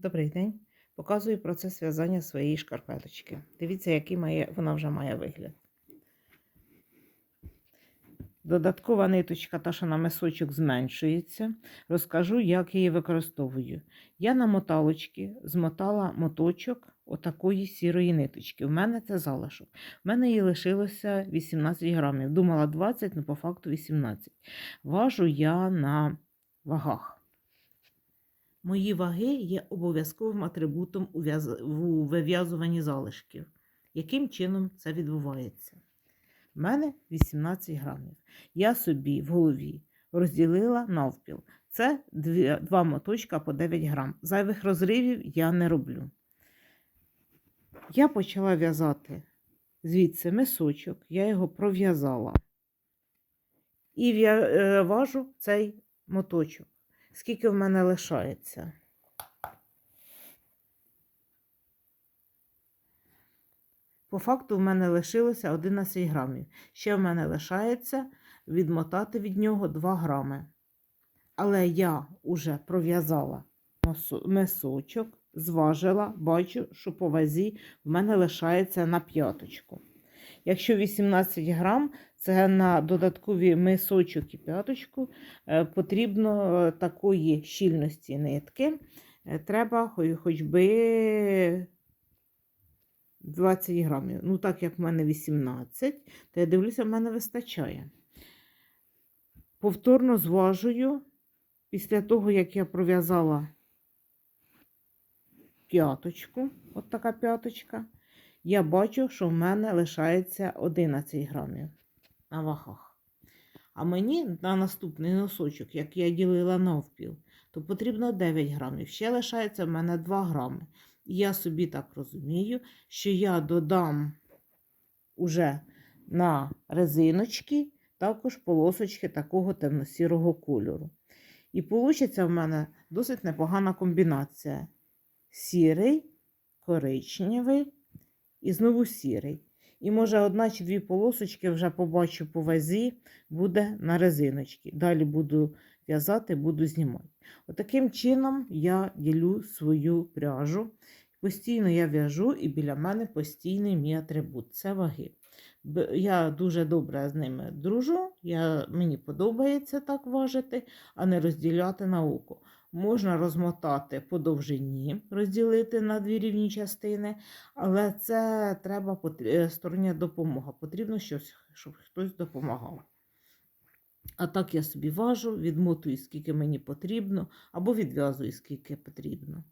Добрий день. Показую процес в'язання своєї шкарпеточки. Дивіться, який має, вона вже має вигляд. Додаткова ниточка, та що на мисочок зменшується. Розкажу, як її використовую. Я на моталочки змотала моточок отакої сірої ниточки. У мене це залишок. У мене її лишилося 18 грамів. Думала 20, але по факту 18. Важу я на вагах. Мої ваги є обов'язковим атрибутом у вив'язуванні залишків. Яким чином це відбувається? У мене 18 грамів. Я собі в голові розділила навпіл. Це два моточка по 9 грам. Зайвих розривів я не роблю. Я почала в'язати звідси мисочок, я його пров'язала. І е, важу цей моточок. Скільки в мене лишається? По факту в мене лишилося 11 грамів. Ще в мене лишається відмотати від нього 2 грами. Але я вже пров'язала мисочок, зважила, бачу, що по вазі в мене лишається на п'яточку. Якщо 18 грам, це на додаткові мисочок і п'яточку е, потрібно е, такої щільності нитки. Е, Треба хоч би 20 грамів. Ну, так як в мене 18, то я дивлюся, в мене вистачає. Повторно зважую, після того, як я пров'язала п'яточку, от така п'яточка, я бачу, що в мене лишається 11 грамів на вагах. А мені на наступний носочок, як я ділила навпіл, то потрібно 9 грамів. Ще лишається в мене 2 грами. І я собі так розумію, що я додам уже на резиночки також полосочки такого темно-сірого кольору. І вийде в мене досить непогана комбінація. Сірий, коричневий і знову сірий. І може одна чи дві полосочки вже побачу по вазі, буде на резиночки. Далі буду в'язати, буду знімати. Отаким чином я ділю свою пряжу. Постійно я в'яжу, і біля мене постійний мій атрибут це ваги. Я дуже добре з ними дружу, я, мені подобається так важити, а не розділяти на око. Можна розмотати по довжині, розділити на дві рівні частини, але це треба е, допомога. Потрібно щось, щоб хтось допомагав. А так я собі важу, відмотую, скільки мені потрібно, або відв'язую, скільки потрібно.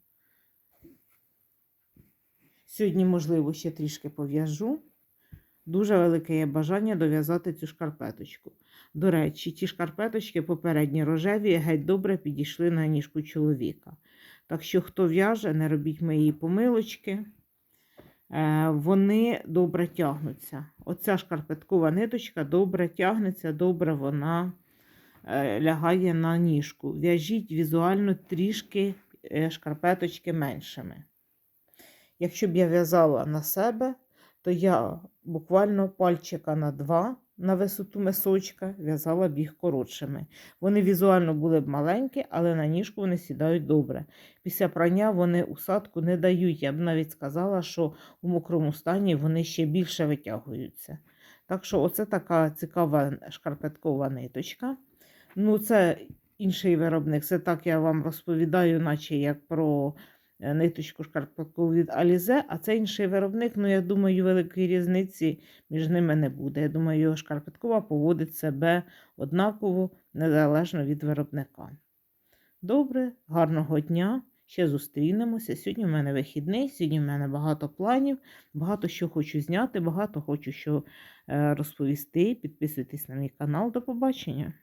Сьогодні, можливо, ще трішки пов'яжу. Дуже велике є бажання дов'язати цю шкарпеточку. До речі, ті шкарпеточки попередні рожеві геть добре підійшли на ніжку чоловіка. Так що, хто в'яже, не робіть моєї помилочки. Е, Вони добре тягнуться. Оця шкарпеткова ниточка добре тягнеться, добре вона е, лягає на ніжку. В'яжіть візуально трішки е, шкарпеточки меншими. Якщо б я в'язала на себе, то я буквально пальчика на два на висоту мисочка в'язала б їх коротшими. Вони візуально були б маленькі, але на ніжку вони сідають добре. Після прання вони усадку не дають. Я б навіть сказала, що у мокрому стані вони ще більше витягуються. Так що, оце така цікава шкарпеткова ниточка. Ну, це інший виробник. Це так я вам розповідаю, наче як про ниточку шкарпеткову від Alize, а це інший виробник. Ну, я думаю, великої різниці між ними не буде. Я думаю, шкарпеткова поводить себе однаково, незалежно від виробника. Добре, гарного дня. Ще зустрінемося. Сьогодні в мене вихідний, сьогодні в мене багато планів, багато що хочу зняти, багато хочу що е, розповісти. Підписуйтесь на мій канал. До побачення.